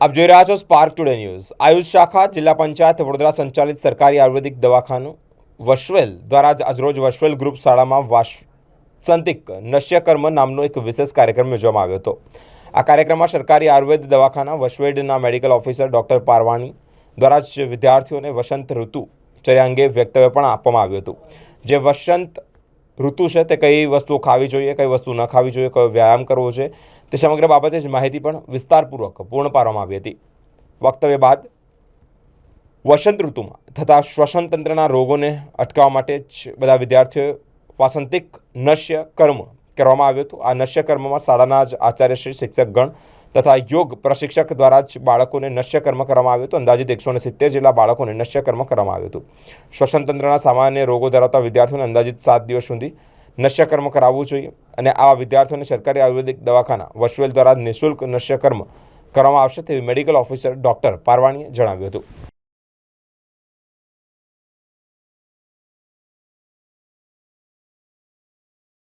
આપ જોઈ રહ્યા છો સ્પાર્ક ટુડે ન્યૂઝ આયુષ શાખા, જિલ્લા પંચાયત, વડોદરા સંચાલિત સરકારી આયુર્વેદિક દવાખાનું, વશવેલ દ્વારા જ આજરોજ વશવેલ ગ્રુપ શાળામાં વાસંતિક નશ્યકર્મ નામનો એક વિશેષ કાર્યક્રમ યોજવામાં આવ્યો હતો. આ કાર્યક્રમમાં સરકારી આયુર્વેદ દવાખાના વશવેડના મેડિકલ ઓફિસર ડૉક્ટર પારવાણી દ્વારા જ વિદ્યાર્થીઓને વસંત ઋતુ ચર્યા અંગે વક્તવ્ય પણ આપવામાં આવ્યું હતું. જે વસંત ઋતુ છે તે કઈ વસ્તુઓ ખાવી જોઈએ, કઈ વસ્તુ ન ખાવી જોઈએ, કયો વ્યાયામ કરવો છે, તે સમગ્ર બાબતે જ માહિતી પણ વિસ્તારપૂર્વક પૂર્ણ પાડવામાં આવી હતી. વક્તવ્ય બાદ, વસંત ઋતુમાં થતા શ્વસન તંત્રના રોગોને અટકાવવા માટે જ બધા વિદ્યાર્થીઓએ વાસંતિક નશ્ય કર્મ કરવામાં આવ્યું હતું. આ નશ્યકર્મમાં શાળાના જ આચાર્યશ્રી શિક્ષકગણ તથા યોગ પ્રશિક્ષક દ્વારા જ બાળકોને નશ્યકર્મ કરવામાં આવ્યું હતું. અંદાજિત એકસો ને સિત્તેર જેટલા બાળકોને નશ્યકર્મ કરવામાં આવ્યું હતું. શ્વસનતંત્રના સામાન્ય રોગો ધરાવતા વિદ્યાર્થીઓને અંદાજિત સાત દિવસ સુધી નશ્યકર્મ કરાવવું જોઈએ અને આવા વિદ્યાર્થીઓને સરકારી આયુર્વેદિક દવાખાના વશવેલ દ્વારા નિઃશુલ્ક નશ્યકર્મ કરવામાં આવશે તેવી મેડિકલ ઓફિસર ડૉક્ટર પારવાણીએ જણાવ્યું હતું.